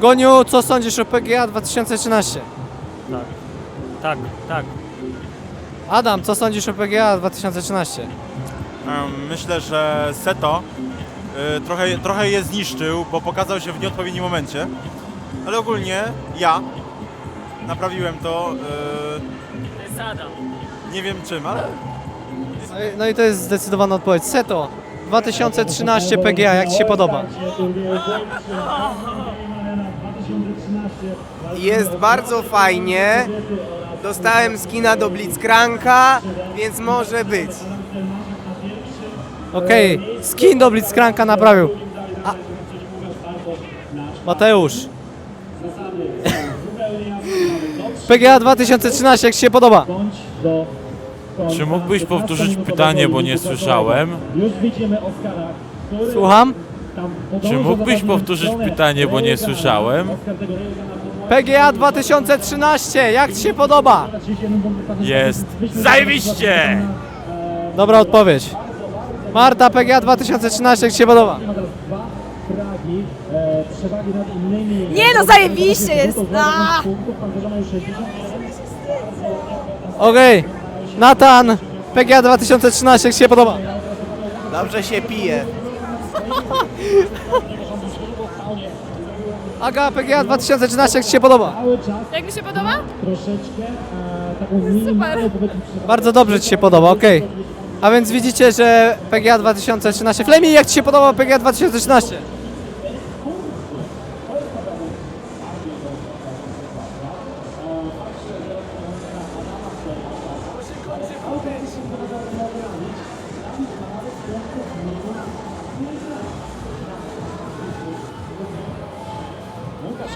Goniu, co sądzisz o PGA 2013? Tak, tak, tak. Adam, co sądzisz o PGA 2013? Em, Myślę, że Seto y, trochę, trochę je zniszczył, bo pokazał się w nieodpowiednim momencie. Ale ogólnie ja naprawiłem to, y, Zasada. nie wiem czym, ale No i, no i to jest zdecydowana odpowiedź. Seto, 2013 PGA, jak Ci się podoba? Jest bardzo fajnie. Dostałem skina do Blitzcranka, więc może być. Okej, skin do Blitzcranka naprawił. A... Mateusz. PGA 2013, jak Ci się podoba? Czy mógłbyś powtórzyć pytanie, bo nie słyszałem? Słucham? Czy mógłbyś powtórzyć pytanie, bo nie słyszałem? PGA 2013, jak Ci się podoba? Jest zajebiście! Dobra odpowiedź. Marta, PGA 2013, jak Ci się podoba? Nie no, zajebiście jest! A! Okej. Natan, PGA 2013, jak Ci się podoba? Dobrze się pije. Aga, PGA 2013, jak Ci się podoba? Jak mi się podoba? Super. Bardzo dobrze Ci się podoba, okej. A więc widzicie, że PGA 2013... Flemi, jak Ci się podoba PGA 2013?